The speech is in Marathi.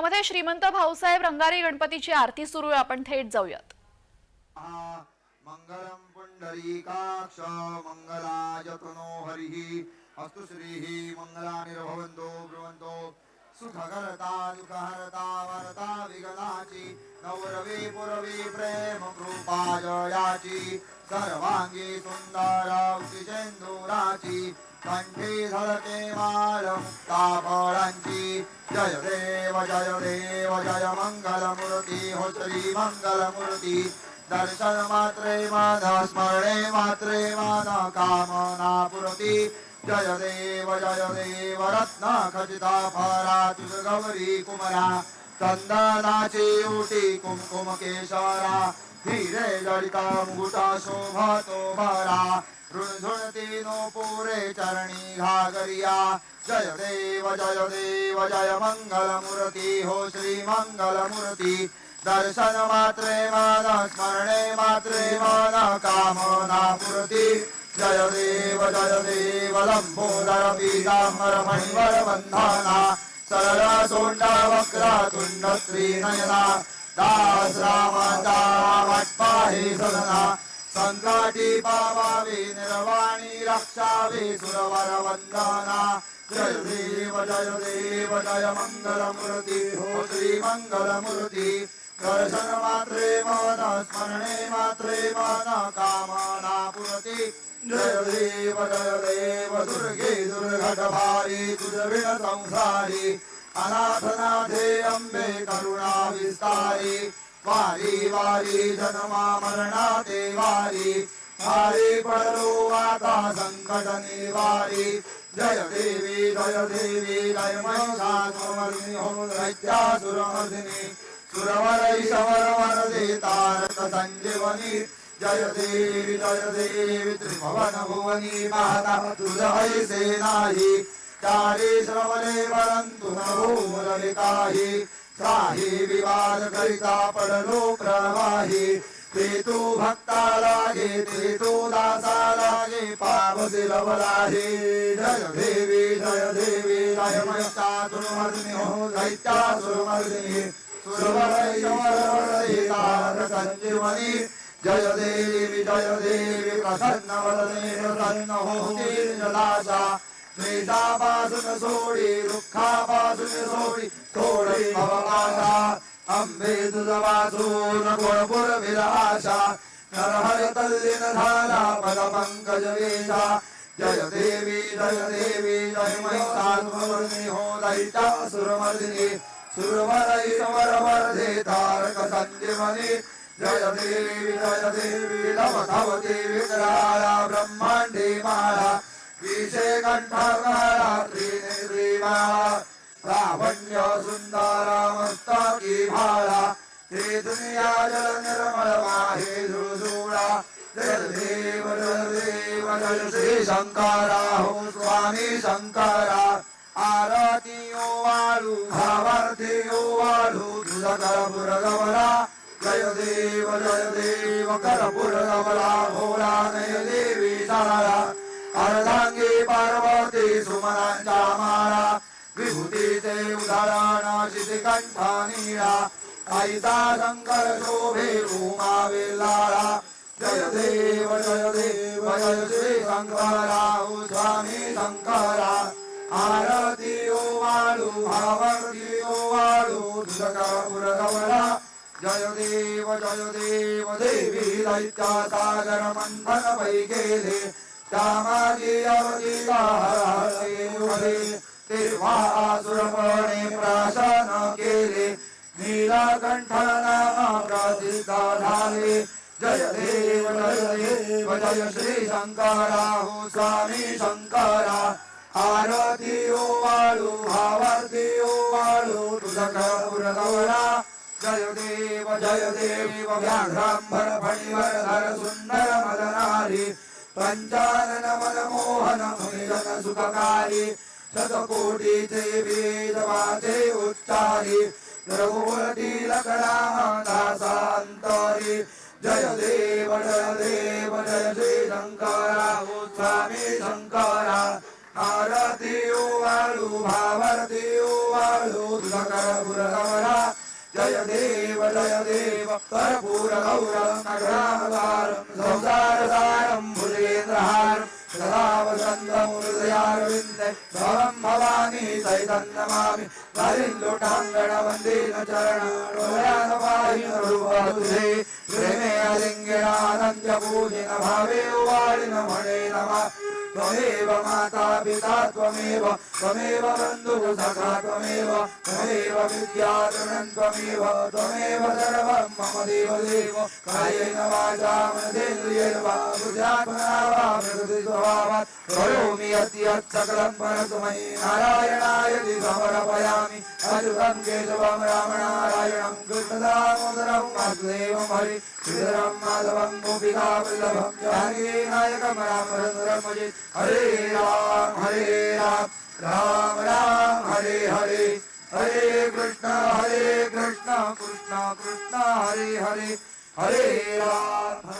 पुण्यामध्ये श्रीमंत भाऊसाहेब रंगारी गणपतीची आरती सुरू आहे. आपण थेट जाऊयात. मंगलम मङ्गलं पुण्डरीकाक्ष मङ्गलायतनो हरिः। अस्तु श्रीः मङ्गलानिर्भवन्तो ब्रुवन्तो सुखकरता दुःखहर्ता वरता विगताची। नवरवे पुरवे प्रेम कृपाय याची सर्वांगी सुंदर उतिचेंदुराची कंठी झळके माल मुक्ता फळांची जय देव जय देव जय मङ्गलमूर्ति हो श्री मंगलमूर्ती। दर्शन मात्रे माधा स्मरणे मात्रे माधा कामना पुरति जय देव जय देव रत्न खचिता फरा तुष गौरी कुमरा। चंदनाची उटी कुमकुम केशरा धीरे जडिता मुकुटा शोभा तो भरा झुणझुणती नो पुरे चरणी घागरिया। जय देव जय देव जय मंगल मूर्ती हो श्री मंगल मूर्ती दर्शन मात्रे मान स्मरणे मात्रे मान कामना पुरती जय देव जय देव लंबोदर पीतांबर मणिवर बंधाना सरळ सोंडा वक्रा तुंड श्री नयना दास रामाचा वाटपाहे सदना। संकटी पावावे निर्वाणी रक्षावे सुरवर वंदना जय देव जय देव जय मंगलमूर्ती। हो श्री मंगलमूर्ती। दर्शन मात्रे मन स्मरणे मात्रे मन कामना पुरती जय देव जय देव दुर्गे दुर्घटभारी भारी संसारी अनाथनाथे अम्बे करुणा विस्तारी वारी वारी जन्मा मरणा ते वारी वारी पडलो आता संकट निवारी जय देवी जय देवी जय महिषासुरमर्दिनी हो दैत्यासुरमर्दिनी सुरवरै शवरवरदे तारक संजीवनी जय देवी जय देवी त्रिभवन भुवनी माता तुझ हैसे नाही चारी श्रवणे परंतु न भूमुरली काही काही विवाद करिता पडलो प्रवाही ते तू भक्ता लागे ते तू दासा लागे पावसे लवलाहे। जय देवी जय देवी जय महिषा सुरमर्दिनी हो दैत्या सुरमर्दिनी। सुरवरै समरवरै तारक संजीवनी जय देवी जय देवी प्रसन्न वदने प्रसन्न होती जलाशा। द्वेषापासून सोडी दुःखापासून सोडी थोडी भवमाशा अंबे तुझ वासून गुणपुर विलाशा। नरहर तल्लीन धारा पद पंकज वेशा जय देवी जय देवी जय महिषासुरमर्दिनी हो दैत्या सुरमर्दिनी। सुरवरै समरवर्धे तारक संजीवनी जय देवी जय देवी नव भवती ब्रह्मांडी ब्रह्मांडे माळा विषे कंठकाळा त्रिनेत्रीमाळा लावण्य सुंदर मस्तकी भाळा हे दुनिया जल निर्मळ माहे झुळझुळा जय देव जय देव जय श्री शंकरा हो स्वामी शंकरा आरती ओ वाळू भावार्थी ओ वाळू तुझा करपुर गवला देव जय देव करपुर गवला भोला नय देवी सारा अर्धांगी पार्वती सुमनांच्या माळा विभूतीचे उदाहरण शितिकंठा निळा आईचा शंकर शोभे उमा वेलाळा जय देव जय देव जय श्री शंकरा स्वामी शंकरा। आरती ओ वाळू भावारती ओ वाळू तुझ तुझकापुर कमला जय देव जय देव देवी दैत्या सागर मंथन पै गेले त्यामागी तेव्हा असुरपणे प्राशन केले नीलकंठ नाम प्रसिद्ध झाले जय देव जय देव जय श्री शंकरा हो स्वामी शंकरा आरती ओ वाळू भावारती ओ वाळू तुझा कर्पूर जय देव जय देव व्याघ्रांबर फणिवर धर सुंदर मदनारी पंचानन मनमोहन मुनिजन सुखकारी शतकोटीचे वेद वाचे उच्चारी रघुवती लकरा जय देव जय देव जय श्री शंकरा स्वामी शंकरा आरती ओ वाळू भावारती ओ वाळू तुझा జయ దేవ జయ దేవ కర్పూర గౌరం అగ్రామదారం సంసారదారం భుజేంద్రహారం భవానీ సైతం భావే వాడిన మణే నమ त्वमेव माता पिता त्वमेव त्वमेव बन्धुः सखा त्वमेव त्वमेव विद्यातृणं त्वमेव त्वमेव सर्वं मम देवदेव। कायेन वाचा मनसेन्द्रियेण वा बुद्ध्यात्मना वा प्रकृतिस्वभावात् करोमि यत् यत् सकलं परस्मै नारायणाय इति समर्पयामि अच्युतं केशवं रामनारायणं कृष्णदामोदरं वासुदेवं हरि। श्रीधरं माधवं गोपिका वल्लभं जानकीनायकं रामचन्द्रं भजे हरे राम हरे राम राम राम हरे हरे हरे कृष्ण हरे कृष्ण कृष्ण कृष्ण हरे हरे हरे राम